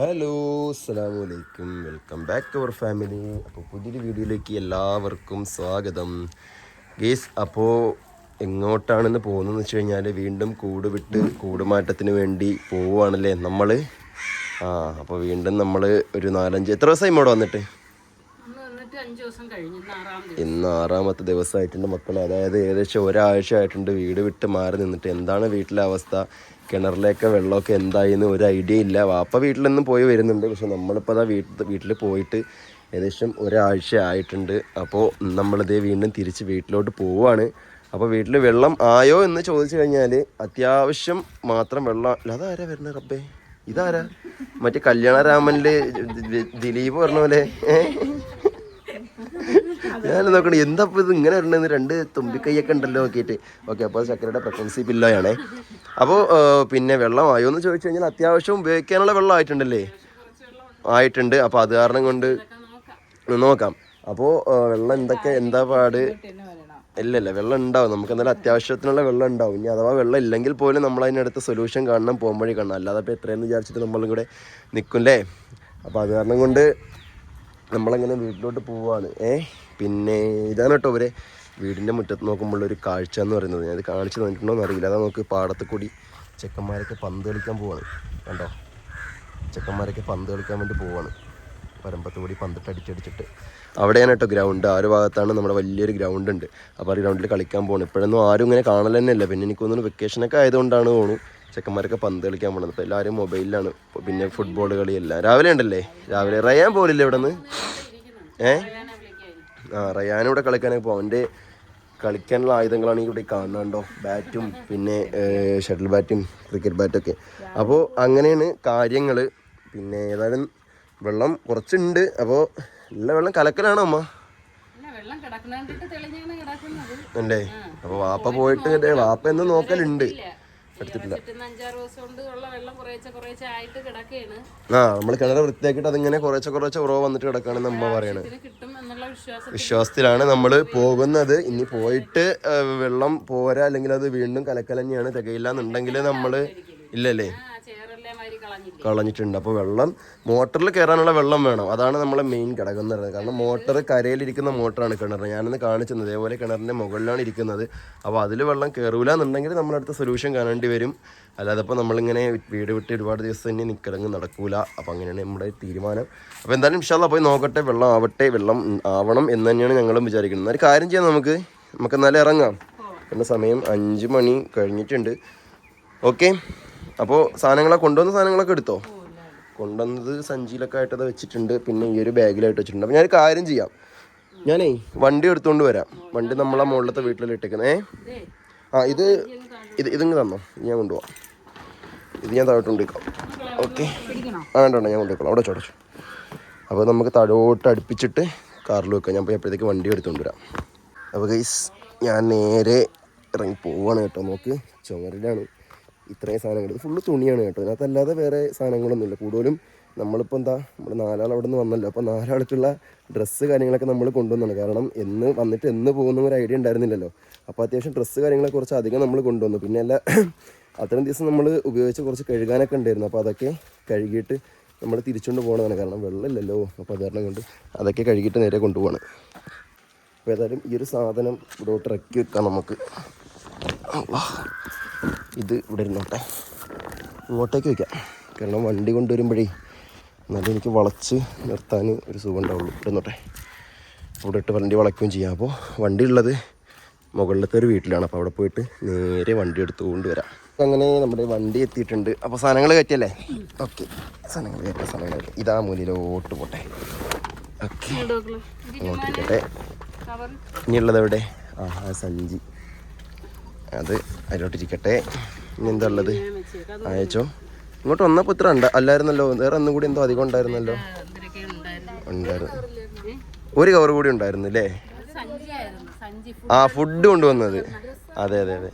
Hello അസ്സാം വലൈക്കും welcome back to our family. അപ്പോൾ പുതിയൊരു വീഡിയോയിലേക്ക് എല്ലാവർക്കും സ്വാഗതം. ഗേസ് അപ്പോൾ എങ്ങോട്ടാണെന്ന് പോകുന്നതെന്ന് വെച്ച് കഴിഞ്ഞാൽ വീണ്ടും കൂട് വിട്ട് കൂടുമാറ്റത്തിന് വേണ്ടി പോവുകയാണല്ലേ നമ്മൾ ആ അപ്പോൾ വീണ്ടും നമ്മൾ ഒരു നാലഞ്ച് എത്ര ദിവസമായി ഇവിടെ വന്നിട്ട് അന്ന് വന്നിട്ട് അഞ്ച് ദിവസം കഴിഞ്ഞ് ഇന്ന് ആറാമത്തെ ദിവസമായിട്ടുണ്ട് മക്കളെ. അതായത് ഏകദേശം ഒരാഴ്ച ആയിട്ടുണ്ട് വീട് വിട്ട് മാറി നിന്നിട്ട്. എന്താണ് വീട്ടിലെ അവസ്ഥ? കിണറിലേക്ക് വെള്ളമൊക്കെ എന്തായി എന്ന് ഒരു ഐഡിയ ഇല്ല. വാപ്പ വീട്ടിൽ വീട്ടിലൊന്നും പോയി വരുന്നുണ്ട്. പക്ഷെ നമ്മളിപ്പോൾ അതാ വീട്ടിൽ വീട്ടിൽ പോയിട്ട് ഏകദേശം ഒരാഴ്ച ആയിട്ടുണ്ട്. അപ്പോൾ നമ്മളിതേ വീണ്ടും തിരിച്ച് വീട്ടിലോട്ട് പോവുകയാണ് അപ്പോൾ വീട്ടിൽ വെള്ളം ആയോ എന്ന് ചോദിച്ചു കഴിഞ്ഞാൽ അത്യാവശ്യം മാത്രം വെള്ളം അല്ല അതാരാ വരുന്നത് റബ്ബേ? ഇതാരാ? മറ്റേ കല്യാണരാമനിൽ ദിലീപ് പറഞ്ഞ പോലെ? ഞാൻ നോക്കണേ എന്താ ഇപ്പൊ ഇത് ഇങ്ങനെ വരണെന്ന് രണ്ട് തുമ്പിക്കൈയൊക്കെ ഉണ്ടല്ലോ നോക്കിയിട്ട്. ഓക്കെ അപ്പോൾ ചക്കരയുടെ പ്രഗ്നൻസി പില്ലോയാണേ. അപ്പോൾ പിന്നെ വെള്ളമായോ എന്ന് ചോദിച്ചു കഴിഞ്ഞാൽ അത്യാവശ്യം ഉപയോഗിക്കാനുള്ള വെള്ളം ആയിട്ടുണ്ടല്ലേ? ആയിട്ടുണ്ട്. അപ്പോൾ അത് കാരണം കൊണ്ട് നോക്കാം. അപ്പോൾ വെള്ളം എന്തൊക്കെ എന്താ പാട്? ഇല്ല ഇല്ല വെള്ളം ഉണ്ടാവും. നമുക്ക് എന്തായാലും അത്യാവശ്യത്തിനുള്ള വെള്ളം ഉണ്ടാവും. ഇനി അഥവാ വെള്ളം ഇല്ലെങ്കിൽ പോലും നമ്മൾ അതിനടുത്ത് സൊല്യൂഷൻ കാണണം പോകുമ്പോഴേ കാണണം. അല്ലാതെ ഇപ്പോൾ എത്രയെന്ന് വിചാരിച്ചിട്ട് നമ്മളും കൂടെ നിൽക്കില്ലേ അപ്പോൾ അത് കാരണം കൊണ്ട് നമ്മളങ്ങനെ വീട്ടിലോട്ട് പോവാണ്. ഏ? പിന്നെ ഇതാണ് കേട്ടോ ഇവരെ. വീടിന്റെ മുറ്റത്ത് നോക്കുമ്പോൾ ഒരു കാഴ്ച എന്ന് പറയുന്നത്. ഞാൻ കാണിച്ചു തന്നിട്ടുണ്ടോ എന്ന് അറിയില്ല അതാ നമുക്ക് പാടത്ത് കൂടി ചെക്കന്മാരൊക്കെ പന്ത് കളിക്കാൻ പോവാണ്. കണ്ടോ? ചെക്കന്മാരൊക്കെ പന്ത് കളിക്കാൻ വേണ്ടി പോവാണ്. പരമ്പത്ത് കൂടി പന്തിട്ട് അടിച്ചടിച്ചിട്ട്. അവിടെയാണ് കേട്ടോ ഗ്രൗണ്ട്. ആ ഒരു ഭാഗത്താണ് നമ്മുടെ വലിയൊരു ഗ്രൗണ്ട് ഉണ്ട് അപ്പോൾ ആ ഗ്രൗണ്ടിൽ കളിക്കാൻ പോകണം ഇപ്പോഴൊന്നും ആരും ഇങ്ങനെ കാണൽ തന്നെയല്ല പിന്നെ എനിക്ക് തോന്നുന്നു വെക്കേഷനൊക്കെ ആയതുകൊണ്ടാണ് തോന്നുന്നു ചെക്കന്മാരൊക്കെ പന്ത് കളിക്കാൻ പോണത്. ഇപ്പോൾ എല്ലാവരും മൊബൈലിലാണ് പിന്നെ ഫുട്ബോൾ കളിയല്ല രാവിലെ ഉണ്ടല്ലേ? രാവിലെ റയാൻ പോലില്ല ഇവിടെ നിന്ന് ഏ? ഇവിടെ കളിക്കാനൊക്കെ പോകും അവന്റെ കളിക്കാനുള്ള ആയുധങ്ങളാണ് ഇവിടെ കാണുന്നുണ്ടോ ബാറ്റും പിന്നെ ഷട്ടിൽ ബാറ്റും ക്രിക്കറ്റ് ബാറ്റൊക്കെ. അപ്പോൾ അങ്ങനെയാണ് കാര്യങ്ങൾ പിന്നെ ഏതായാലും വെള്ളം കുറച്ചുണ്ട്. അപ്പോൾ എല്ലാ വെള്ളം കലക്കലാണോ അമ്മ? അല്ല? അപ്പോൾ വാപ്പ പോയിട്ട് വാപ്പ എന്ന് നോക്കലുണ്ട്. എടുത്തിട്ടില്ല. കുറേശ്ശെ കുറേശ്ശെ ആ നമ്മൾ കിണർ വൃത്തിയാക്കിയിട്ട് അതിങ്ങനെ കുറച്ച് കുറച്ച് ഉറവ് വന്നിട്ട് കിടക്കുകയാണെന്ന് അമ്മ പറയണത്. വിശ്വാസത്തിലാണ് നമ്മൾ പോകുന്നത്. ഇനി പോയിട്ട് വെള്ളം പോരാ അല്ലെങ്കിൽ അത് വീണ്ടും കലക്കലന്നെയാണ് തികയില്ല എന്നുണ്ടെങ്കിൽ നമ്മൾ ഇല്ലല്ലേ ആ ചേറെല്ലാം മാതിരി കളഞ്ഞില്ല കളഞ്ഞിട്ടുണ്ട്. അപ്പോൾ വെള്ളം മോട്ടറിൽ കയറാനുള്ള വെള്ളം വേണം. അതാണ് നമ്മളെ മെയിൻ ഘടകം എന്ന് പറയുന്നത് കാരണം മോട്ടർ കരയിലിരിക്കുന്ന മോട്ടറാണ് കിണർ. ഞാനൊന്ന് കാണിച്ചത് അതേപോലെ കിണറിന്റെ മുകളിലാണ് ഇരിക്കുന്നത്. അപ്പോൾ അതിൽ വെള്ളം കയറൂല എന്നുണ്ടെങ്കിൽ നമ്മളടുത്ത സൊല്യൂഷൻ കാണേണ്ടി വരും. അല്ലാതെ ഇപ്പോൾ നമ്മളിങ്ങനെ വീട് വിട്ട് ഒരുപാട് ദിവസം തന്നെ നിൽക്കലങ്ങ് നടക്കൂല. അപ്പോൾ അങ്ങനെയാണ് നമ്മുടെ തീരുമാനം. അപ്പോൾ എന്തായാലും ഇൻഷാല്ല പോയി നോക്കട്ടെ. വെള്ളം ആവട്ടെ വെള്ളം ആവണം എന്ന് തന്നെയാണ് ഞങ്ങളും വിചാരിക്കുന്നത്. ഒരു കാര്യം ചെയ്യാം നമുക്ക്. നമുക്ക് എന്നാലും ഇറങ്ങാം എന്റെ സമയം അഞ്ച് മണി കഴിഞ്ഞിട്ടുണ്ട്. ഓക്കെ? അപ്പോൾ സാധനങ്ങളെ കൊണ്ടുവന്ന സാധനങ്ങളൊക്കെ എടുത്തോ? കൊണ്ടുവന്നത് സഞ്ചിയിലൊക്കെ ആയിട്ട് അത് വെച്ചിട്ടുണ്ട്. പിന്നെ ഈ ഒരു ബാഗിലായിട്ട് വെച്ചിട്ടുണ്ട്. അപ്പോൾ ഞാനൊരു കാര്യം ചെയ്യാം. ഞാനേ വണ്ടി എടുത്തുകൊണ്ട് വരാം. വണ്ടി നമ്മളെ മുകളിലത്തെ വീട്ടിൽ ഇട്ടേക്കുന്നത് ഏ? ആ ഇത് ഇത് ഇതിങ്ങ് തന്നോ. ഞാൻ കൊണ്ടുപോവാം. ഇത് ഞാൻ താഴോട്ട് കൊണ്ടുപോയിക്കാം ഓക്കെ. ആ വേണ്ട ഞാൻ കൊണ്ടുപോയിക്കോളാം. അവിടെ ചോടച്ചു അപ്പോൾ നമുക്ക് താഴോട്ട് അടുപ്പിച്ചിട്ട് കാറിൽ വെക്കാം. ഞാൻ പോയി അപ്പോഴത്തേക്ക് വണ്ടി എടുത്തുകൊണ്ട് വരാം. അപ്പോൾ ഗൈസ് ഞാൻ നേരെ ഇറങ്ങി പോവാണ് കേട്ടോ. നോക്ക് ചുമരിലാണ്. ഇത്രയും സാധനങ്ങൾ. ഇത് ഫുള്ള് തുണിയാണ് കേട്ടോ. ഇതിനകത്തല്ലാതെ വേറെ സാധനങ്ങളൊന്നുമില്ല. കൂടുതലും നമ്മളിപ്പോൾ എന്താ നമ്മൾ നാലാൾ അവിടെ നിന്ന് വന്നല്ലോ. അപ്പോൾ നാലാൾക്കുള്ള ഡ്രസ്സ് കാര്യങ്ങളൊക്കെ നമ്മൾ കൊണ്ടുവന്നാണ്. കാരണം എന്ന് വന്നിട്ട് എന്ന് പോകുന്ന ഒരു ഐഡിയ ഉണ്ടായിരുന്നില്ലല്ലോ. അപ്പോൾ അത്യാവശ്യം ഡ്രസ്സ് കാര്യങ്ങളെ കുറച്ച് അധികം നമ്മൾ കൊണ്ടുവന്നു. പിന്നെ അല്ല അത്രയും ദിവസം നമ്മൾ ഉപയോഗിച്ച് കുറച്ച് കഴുകാനൊക്കെ ഉണ്ടായിരുന്നു. അപ്പോൾ അതൊക്കെ കഴുകിയിട്ട് നമ്മൾ തിരിച്ചുകൊണ്ട് പോകണതാണ് കാരണം വെള്ളമില്ലല്ലോ. അപ്പോൾ അത് കാരണം കൊണ്ട് അതൊക്കെ കഴുകിയിട്ട് നേരെ കൊണ്ടുപോകണം അപ്പോൾ ഏതായാലും ഈ ഒരു സാധനം ഇവിടോട്ട് ഇറക്കി വെക്കാം നമുക്ക്. ഇത് ഇവിടെ ഇരുന്നോട്ടെ. ഇങ്ങോട്ടേക്ക് വയ്ക്കാം. കാരണം വണ്ടി കൊണ്ടുവരുമ്പോഴേ എന്നാലും എനിക്ക് വളച്ച് നിർത്താൻ ഒരു സുഖം ഉണ്ടാവുള്ളൂ. ഇവിടെ നിന്നോട്ടെ ഇവിടെ ഇട്ട് വണ്ടി വളയ്ക്കുകയും ചെയ്യാം. അപ്പോൾ വണ്ടി ഉള്ളത് മുകളിലത്തെ ഒരു വീട്ടിലാണ്. അപ്പോൾ അവിടെ പോയിട്ട് നേരെ വണ്ടി എടുത്തുകൊണ്ട് വരാം അങ്ങനെ നമ്മുടെ വണ്ടി എത്തിയിട്ടുണ്ട്. അപ്പോൾ സാധനങ്ങൾ കയറ്റിയല്ലേ? ഓക്കെ. സാധനങ്ങൾ കയറ്റാം സാധനങ്ങൾ കയറ്റാം. ഇതാ മുന്നിലോട്ട് പോട്ടെ. ഓക്കെ. അങ്ങോട്ട് ഇരിക്കട്ടെ. കവർ ഇനിയുള്ളത് എവിടെ? ആ സഞ്ചി. അത് അതിലോട്ടിരിക്കട്ടെ. ഇനി എന്താ ഉള്ളത്? അയച്ചോ? ഇങ്ങോട്ട് വന്നപ്പോൾ ഇത്ര ഉണ്ട്. അല്ലായിരുന്നല്ലോ. വേറെ ഒന്നും കൂടി എന്തോ അധികം ഉണ്ടായിരുന്നല്ലോ. ഉണ്ടായിരുന്നു. ഒരു കവർ കൂടി ഉണ്ടായിരുന്നു അല്ലേ? ആ ഫുഡ് കൊണ്ടുവന്നത്. അതെ അതെ അതെ.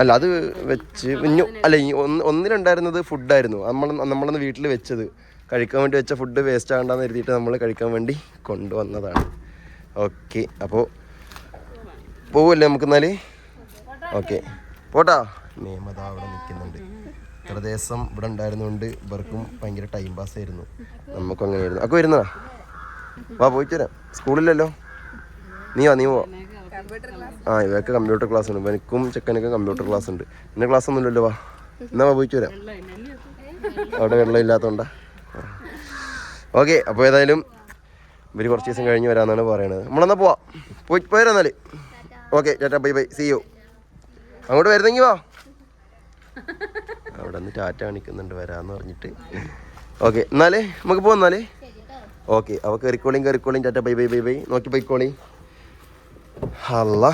അല്ല അത് വെച്ച് ഇഞ്ഞു അല്ല ഒന്നിലുണ്ടായിരുന്നത് ഫുഡായിരുന്നു നമ്മൾ നമ്മളന്ന് വീട്ടിൽ വെച്ചത്. കഴിക്കാൻ വേണ്ടി വെച്ച ഫുഡ് വേസ്റ്റ് ആകണ്ടെന്ന് എഴുതിയിട്ട് നമ്മൾ കഴിക്കാൻ വേണ്ടി കൊണ്ടുവന്നതാണ്. ഓക്കെ അപ്പോൾ പോവല്ലേ നമുക്ക് എന്നാൽ? ഓക്കെ. പോട്ടാ. നിയമത അവിടെ നിൽക്കുന്നുണ്ട്. ഇത്ര ദിവസം ഇവിടെ ഉണ്ടായിരുന്നുകൊണ്ട് ഇവർക്കും ഭയങ്കര ടൈം പാസ് ആയിരുന്നു. നമുക്കും അങ്ങനെയായിരുന്നു അക്ക വരുന്നതാ. വാ പോയിട്ട് വരാം സ്കൂളിലല്ലോ നീ വാ നീ പോവാ ആ ഇവർക്ക് കമ്പ്യൂട്ടർ ക്ലാസ് ഉണ്ട്. എനിക്കും ചെക്കനൊക്കെ കമ്പ്യൂട്ടർ ക്ലാസ് ഉണ്ട്. ഇന്ന ക്ലാസ് ഒന്നും ഇല്ലല്ലോ വാ. എന്നാ വാ പോയിട്ട് വരാം അവിടെ വെള്ളം ഇല്ലാത്തോണ്ടാ. ഓക്കെ അപ്പോൾ ഏതായാലും ഇവർ കുറച്ച് ദിവസം കഴിഞ്ഞ് വരാമെന്നാണ് പറയണത്. നമ്മളെന്നാ പോവാം? പോയി എന്നാൽ. ഓക്കെ ചേട്ടാ ബൈ ബൈ സി യു അങ്ങോട്ട് വരുന്നെങ്കിൽ വാ. അവിടെ നിന്ന് ടാറ്റ കാണിക്കുന്നുണ്ട് വരാന്ന് പറഞ്ഞിട്ട്. ഓക്കെ എന്നാലേ നമുക്ക് പോവാം എന്നാലേ. ഓക്കെ അപ്പോൾ കയറിക്കോളിയും കയറിക്കോളിയും Tata bye bye bye bye നോക്കി പോയിക്കോളി. അല്ല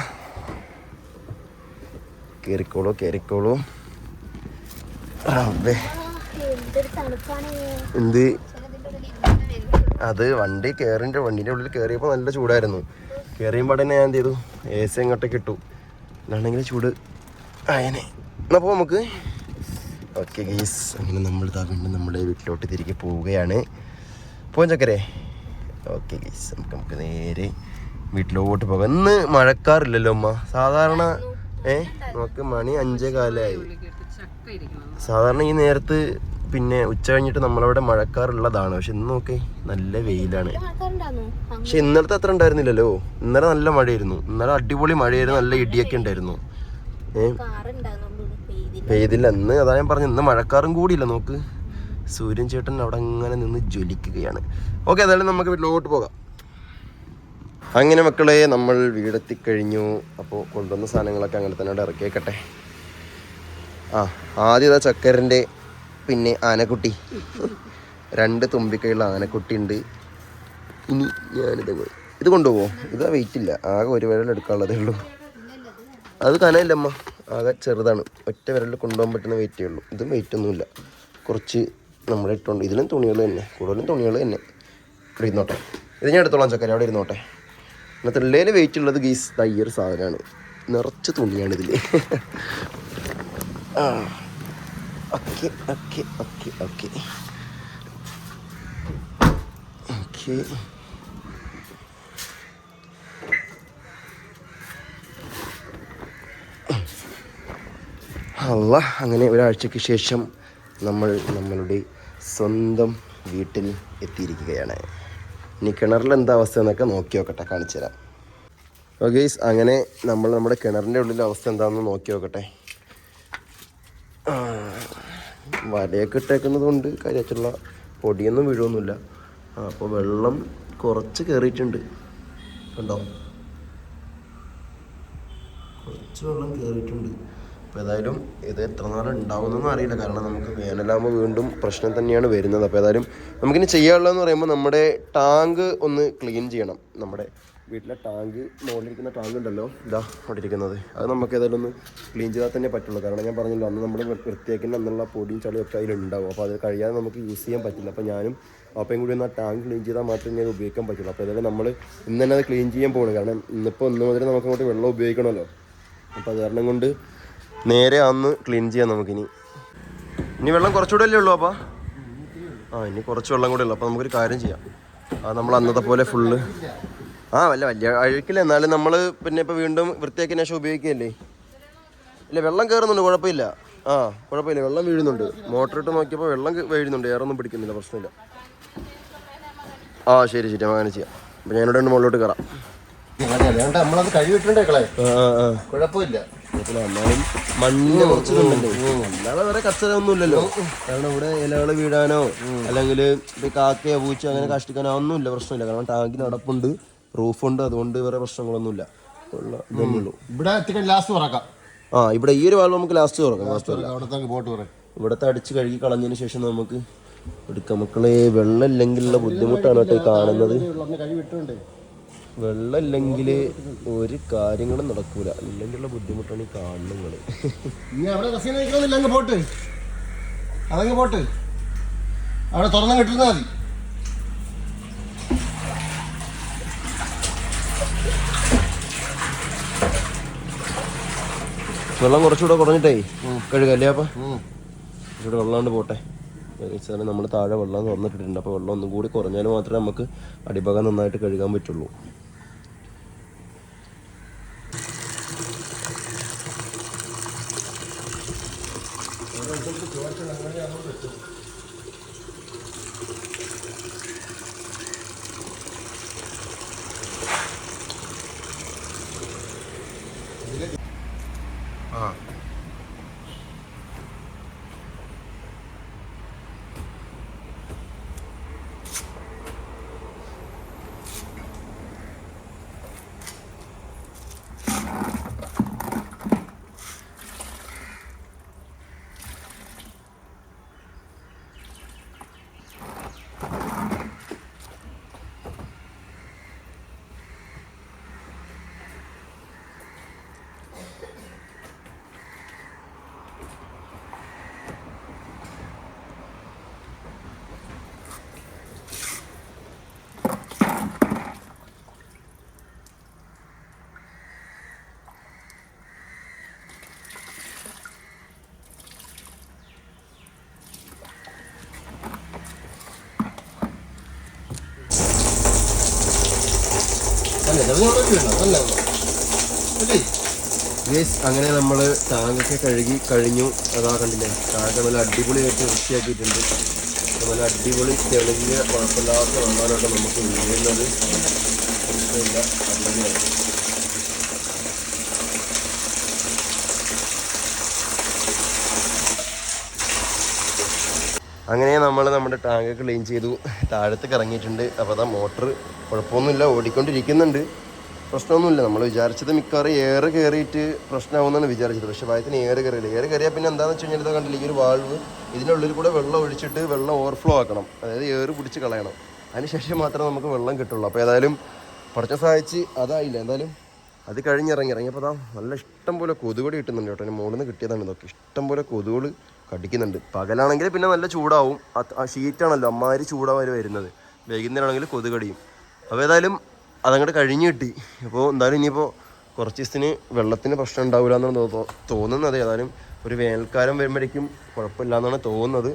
കയറിക്കോളൂ കയറിക്കോളൂ റബ്ബേ. എന്ത്? അത് വണ്ടി കയറിന്റെ വണ്ടീന്റെ ഉള്ളിൽ കയറിയപ്പോൾ നല്ല ചൂടായിരുന്നു. കയറിയുമ്പോൾ തന്നെ ഞാൻ എന്ത് ചെയ്തു? എ സി അങ്ങോട്ടേക്ക് ഇട്ടു. അല്ലാണ്ടെങ്കിൽ ചൂട്. എന്നാ പോ നമുക്ക്. ഓക്കെ ഗീസ് അങ്ങനെ നമ്മൾ ഇതാ വീണ്ടും നമ്മുടെ വീട്ടിലോട്ട് തിരികെ പോവുകയാണ്. പോകാൻ ചക്കരേ. ഓക്കെ ഗീസ് നമുക്ക് നമുക്ക് നേരെ വീട്ടിലോട്ട് പോകാം. ഇന്ന് മഴക്കാറില്ലല്ലോ അമ്മ സാധാരണ ഏ നമുക്ക് മണി അഞ്ചേ കാലായി സാധാരണ ഈ നേരത്ത് പിന്നെ ഉച്ച കഴിഞ്ഞിട്ട് നമ്മളവിടെ മഴക്കാറുള്ളതാണ്. പക്ഷെ ഇന്ന് നോക്കേ നല്ല വെയിലാണ്. പക്ഷെ ഇന്നലത്തെ അത്ര ഉണ്ടായിരുന്നില്ലല്ലോ. ഇന്നലെ നല്ല മഴയായിരുന്നു. ഇന്നലെ അടിപൊളി മഴയായിരുന്നു. നല്ല ഇടിയൊക്കെ ഉണ്ടായിരുന്നു. പെയ്തില്ല. പെയ്തില്ല. ഇന്ന് അതാ ഞാൻ പറഞ്ഞു ഇന്ന് മഴക്കാറും കൂടിയില്ല നോക്ക്. സൂര്യൻ ചേട്ടൻ അവിടെ അങ്ങനെ നിന്ന് ജ്വലിക്കുകയാണ്. ഓക്കെ അതായത് നമുക്ക് വീട്ടിലോട്ട് പോകാം. അങ്ങനെ മക്കളെ നമ്മൾ വീടെത്തിക്കഴിഞ്ഞു. അപ്പോൾ കൊണ്ടുവന്ന സാധനങ്ങളൊക്കെ അങ്ങനെ തന്നെ അവിടെ ഇറക്കിയേക്കട്ടെ. ആ ആദ്യം ഇതാ ചക്കരന്റെ പിന്നെ ആനക്കുട്ടി. രണ്ട് തുമ്പിക്കൈയുള്ള ആനക്കുട്ടി ഉണ്ട്. ഇനി ഞാനിത് ഇത് കൊണ്ടുപോകുമോ ഇതാ വെയിറ്റ് ഇല്ല. ആകെ ഒരു വിരൽ എടുക്കാനുള്ളതേ ഉള്ളൂ. അത് കനയില്ലമ്മ ആകെ ചെറുതാണ്. ഒറ്റ വിരലിൽ കൊണ്ടുപോകാൻ പറ്റുന്ന വെയിറ്റേ ഉള്ളൂ. ഇതും വെയിറ്റ് ഒന്നുമില്ല. കുറച്ച് നമ്മുടെ ഇട്ടുണ്ട് ഇതിലും തുണികൾ തന്നെ. കൂടുതലും തുണികൾ തന്നെ. ഇവിടെ ഇരുന്നോട്ടെ. ഇത് ഞാൻ എടുത്തോളാം ചക്കര. അവിടെ ഇരുന്നോട്ടെ. ഇന്നത്തെ ഉള്ളതിൽ വെയിറ്റ് ഉള്ളത് ഗീസ് തയ്യർ സാധനമാണ്. നിറച്ച് തുണിയാണ് ഇതിൽ ആ. Okay okay okay okay okay അല്ല അങ്ങനെ ഒരാഴ്ചയ്ക്ക് ശേഷം നമ്മൾ നമ്മളുടെ സ്വന്തം വീട്ടിൽ എത്തിയിരിക്കുകയാണ്. ഇനി കിണറിൽ എന്താ അവസ്ഥ എന്നൊക്കെ നോക്കി നോക്കട്ടെ കാണിച്ചു തരാം. ഓക്കെ അങ്ങനെ നമ്മൾ നമ്മുടെ കിണറിന്റെ ഉള്ളിലെ അവസ്ഥ എന്താണെന്ന് നോക്കി നോക്കട്ടെ. വലയൊക്കെ ഇട്ടേക്കുന്നത് കൊണ്ട് കാര്യമായിട്ടുള്ള പൊടിയൊന്നും വീഴുമൊന്നുമില്ല ആ അപ്പോൾ വെള്ളം കുറച്ച് കയറിയിട്ടുണ്ട് കണ്ടോ? കുറച്ച് വെള്ളം കയറിയിട്ടുണ്ട് അപ്പോൾ ഏതായാലും ഇത് എത്ര നാൾ ഉണ്ടാവുമെന്നൊന്നും അറിയില്ല. കാരണം നമുക്ക് വേനലാകുമ്പോൾ വീണ്ടും പ്രശ്നം തന്നെയാണ് വരുന്നത്. അപ്പോൾ ഏതായാലും നമുക്കിനി ചെയ്യാനുള്ളതെന്ന് പറയുമ്പോൾ നമ്മുടെ ടാങ്ക് ഒന്ന് ക്ലീൻ ചെയ്യണം നമ്മുടെ വീട്ടിലെ ടാങ്ക് മുകളിലിരിക്കുന്ന ടാങ്ക് ഉണ്ടല്ലോ. ഇതാ അവിടെ ഇരിക്കുന്നത് അത് നമുക്ക് ഏതായാലും ഒന്ന് ക്ലീൻ ചെയ്താൽ തന്നെ പറ്റുള്ളൂ. കാരണം ഞാൻ പറഞ്ഞല്ലോ അന്ന് നമ്മൾ വൃത്തിയാക്കുന്ന അന്നുള്ള പൊടിയും ചളിയും ഒക്കെ അതിലുണ്ടാവും. അപ്പോൾ അത് കഴിയാതെ നമുക്ക് യൂസ് ചെയ്യാൻ പറ്റില്ല. അപ്പോൾ ഞാനും അപ്പം കൂടി ഒന്ന് ആ ടാങ്ക് ക്ലീൻ ചെയ്താൽ മാത്രമേ അത് ഉപയോഗിക്കാൻ പറ്റുള്ളൂ. അപ്പോൾ ഏതായാലും നമ്മൾ ഇന്ന് തന്നെ അത് ക്ലീൻ ചെയ്യാൻ പോകണം കാരണം ഇന്നിപ്പോൾ ഒന്ന് മുതൽ നമുക്ക് അങ്ങോട്ട് വെള്ളം ഉപയോഗിക്കണമല്ലോ. അപ്പോൾ അത് കാരണം കൊണ്ട് നേരെ അന്ന് ക്ലീൻ ചെയ്യാം നമുക്കിനി. ഇനി വെള്ളം കുറച്ചുകൂടെ അല്ലേ ഉള്ളൂ അപ്പോൾ ആ ഇനി കുറച്ച് വെള്ളം കൂടെ ഉള്ളൂ. അപ്പോൾ നമുക്കൊരു കാര്യം ചെയ്യാം. അത് നമ്മൾ അന്നത്തെ പോലെ ഫുള്ള് ആ വല്ല വലിയ അഴുക്കില്ല. എന്നാലും നമ്മൾ പിന്നെ ഇപ്പോൾ വീണ്ടും വൃത്തിയാക്കിയ ശേഷം ഉപയോഗിക്കുകയല്ലേ? ഇല്ല വെള്ളം കയറുന്നുണ്ട് കുഴപ്പമില്ല. ആ കുഴപ്പമില്ല. വെള്ളം വീഴുന്നുണ്ട്. മോട്ടർ ഇട്ട് നോക്കിയപ്പോൾ വെള്ളം വീഴുന്നുണ്ട്. ഏറൊന്നും ഒന്നും പിടിക്കുന്നില്ല പ്രശ്നമില്ല. ആ ശരി ശരി. അങ്ങനെ ചെയ്യാം. അപ്പം ഞാനിവിടെ നിന്ന് മുകളിലോട്ട് കയറാം നമ്മളത് കഴിവിട്ടുണ്ടേക്കളെ ആ ആ ആ. കുഴപ്പമില്ല. കുഴപ്പമില്ല. എന്നാലും മണ്ണിന്റെ കുറച്ച് ഇതുണ്ടല്ലോ അല്ലാതെ വേറെ കച്ചറ ഒന്നും ഇല്ലല്ലോ കാരണം ഇവിടെ ഇലകൾ വീഴാനോ അല്ലെങ്കിൽ കാക്കയോ പൂച്ച അങ്ങനെ കഷ്ടിക്കാനോ ഒന്നുമില്ല പ്രശ്നമില്ല. കാരണം ടാങ്കിന് അടപ്പുണ്ട് റൂഫുണ്ട് അതുകൊണ്ട് വേറെ പ്രശ്നങ്ങളൊന്നുമില്ല. ഉള്ള ഇതന്നെ ഉള്ളൂ. ഇവിടെ എത്തിക്കാൻ ലാസ്റ്റ് തുറക്കാം. ആ ഇവിടെ ഈ ഒരു വാൾവ് നമുക്ക് ലാസ്റ്റ് തുറക്കാം ലാസ്റ്റ് അവിടത്തേക്ക് പോട്ട് ഇവിടത്തെ അടിച്ച് കഴുകി കളഞ്ഞതിന് ശേഷം നമുക്ക് എടുക്കാം. മക്കളെ വെള്ളം ഇല്ലെങ്കിലുള്ള ബുദ്ധിമുട്ടാണ് കേട്ടോ ഈ കാണുന്നത്. വെള്ളം ഇല്ലെങ്കിൽ ഒരു കാര്യങ്ങളും നടക്കൂല. ഇല്ലെങ്കിലുള്ള ബുദ്ധിമുട്ടാണ് ഈ കാണുന്നത്. പോട്ട്. അതങ്ങ് പോട്ട്. അവിടെ തുറന്നു കിട്ടുന്ന മതി. വെള്ളം കുറച്ചുകൂടെ കുറഞ്ഞിട്ടേ കഴുകല്ലേ അപ്പൊ? കുറച്ചുകൂടെ വെള്ളം കൊണ്ട് പോട്ടെ. നമ്മൾ താഴെ വെള്ളം തുറന്നിട്ടിട്ടുണ്ട്. അപ്പോൾ വെള്ളം ഒന്നും കൂടി കുറഞ്ഞാൽ മാത്രമേ നമുക്ക് അടിഭാഗം നന്നായിട്ട് കഴുകാൻ പറ്റുള്ളൂ. ഗേസ് അങ്ങനെ നമ്മൾ ടാങ്കൊക്കെ കഴുകി കഴിഞ്ഞു. അതാ കണ്ടില്ലേ? ടാങ്ക് നല്ല അടിപൊളിയായിട്ട് വൃത്തിയാക്കിയിട്ടുണ്ട്. നല്ല അടിപൊളി തെളിഞ്ഞ കുഴപ്പമില്ലാത്ത വെള്ളമാണ് നമുക്ക് വീഴുന്നത്. പ്രശ്നമില്ല അടിപൊളിയാണ് അങ്ങനെ നമ്മൾ നമ്മുടെ ടാങ്ക് ക്ലീൻ ചെയ്തു. താഴത്തേക്ക് ഇറങ്ങിയിട്ടുണ്ട് അപ്പോൾ അതാ മോട്ടർ കുഴപ്പമൊന്നുമില്ല. ഓടിക്കൊണ്ടിരിക്കുന്നുണ്ട്. പ്രശ്നമൊന്നുമില്ല. നമ്മൾ വിചാരിച്ചത് മിക്കവാറും ഏറെ കയറിയിട്ട് പ്രശ്നമാവുമെന്നാണ് വിചാരിച്ചത്. പക്ഷേ വായത്തിന് ഏറെ കയറിയില്ല ഏറെ കയറിയാൽ പിന്നെ എന്താണെന്ന് വെച്ച് കഴിഞ്ഞാൽ കണ്ടില്ല? ഈ ഒരു വാൾവ് ഇതിന്റെ ഇതിനുള്ളിൽ കൂടെ വെള്ളം ഒഴിച്ചിട്ട് വെള്ളം ഓവർഫ്ലോ ആക്കണം. അതായത് ഏറ് പിടിച്ച് കളയണം. അതിനുശേഷം മാത്രമേ നമുക്ക് വെള്ളം കിട്ടുള്ളൂ. അപ്പോൾ ഏതായാലും പഠിച്ച സഹായിച്ച് അതായില്ല. എന്തായാലും അത് കഴിഞ്ഞിറങ്ങി ഇറങ്ങിയപ്പോൾ അതാ നല്ല ഇഷ്ടം പോലെ കൊതുകടി കിട്ടുന്നുണ്ട് കേട്ടോ. അതിന് മുകളിൽ നിന്ന് കിട്ടിയതാണ് ഇതൊക്കെ. ഇഷ്ടം പോലെ കൊതുകൾ കടിക്കുന്നുണ്ട്. പകലാണെങ്കിൽ പിന്നെ നല്ല ചൂടാവും. ആ ഷീറ്റാണല്ലോ അമ്മാതിരി ചൂടാവാൻ വരുന്നത്. വൈകുന്നേരമാണെങ്കിൽ കൊതുകടിയും. അപ്പോൾ ഏതായാലും അതങ്ങോട്ട് കഴിഞ്ഞ് കിട്ടി. അപ്പോൾ എന്തായാലും ഇനിയിപ്പോൾ കുറച്ച് ദിവസത്തിന് വെള്ളത്തിന് പ്രശ്നം ഉണ്ടാവില്ല എന്നാണ് തോന്നുന്നത്. ഏതായാലും ഒരു വേനൽക്കാലം വരുമ്പോഴേക്കും കുഴപ്പമില്ല എന്നാണ് തോന്നുന്നത്.